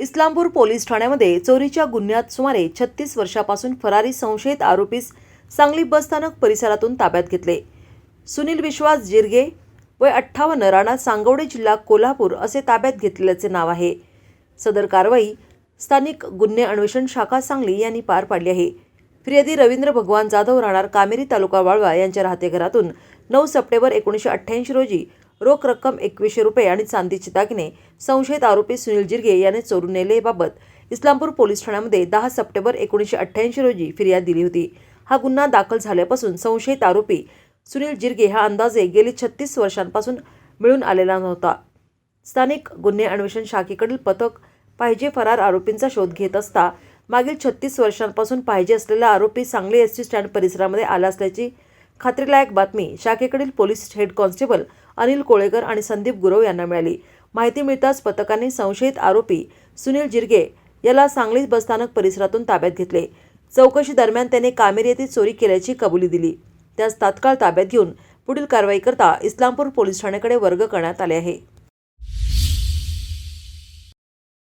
Islampur police ठाण्यामध्ये चोरीच्या गुन्ह्यात सुमारे छत्तीस वर्षापासून फरारी संशयित आरोपीस सांगली बसस्थानक परिसरातून ताब्यात घेतले. सुनील विश्वास जिरगे वय अठ्ठावन्न राणा सांगवडे जिल्हा कोल्हापूर असे ताब्यात घेतलेल्याचे नाव आहे. सदर कारवाई स्थानिक गुन्हे अन्वेषण शाखा सांगली यांनी पार पाडली आहे. फिर्यादी रवींद्र भगवान जाधव राहणार कामेरी तालुका वाळवा यांच्या राहते घरातून नऊ सप्टेंबर एकोणीसशे अठ्ठ्याऐंशी रोजी रोख रक्कम एकवीसशे रुपये आणि चांदीचे दागिने संशयित आरोपी सुनील जिरगे याने चोरून नेलेबाबत इस्लामपूर पोलीस ठाण्यामध्ये दहा सप्टेंबर एकोणीसशे अठ्ठ्याऐंशी रोजी फिर्याद दिली होती. हा गुन्हा दाखल झाल्यापासून संशयित आरोपी सुनील जिरगे हा अंदाजे गेली छत्तीस वर्षांपासून मिळून आलेला नव्हता. स्थानिक गुन्हे अन्वेषण शाखेकडील पथक पाहिजे फरार आरोपींचा शोध घेत असता मागील छत्तीस वर्षांपासून पाहिजे असलेला आरोपी सांगली एस टी स्टँड परिसरामध्ये आला असल्याची खात्रीलायक बातमी शाखेकडील police head constable Anil Kolekar आणि संदीप गुरव यांना मिळाली. माहिती मिळताच पथकाने संशयित आरोपी सुनील जिरगे याला सांगली बसस्थानक परिसरातून ताब्यात घेतले. चौकशी दरम्यान त्याने कामेर येथे चोरी केल्याची कबुली दिली. त्यास तात्काळ ताब्यात घेऊन पुढील कारवाई करता इस्लामपूर पोलीस ठाण्याकडे वर्ग करण्यात आले आहे.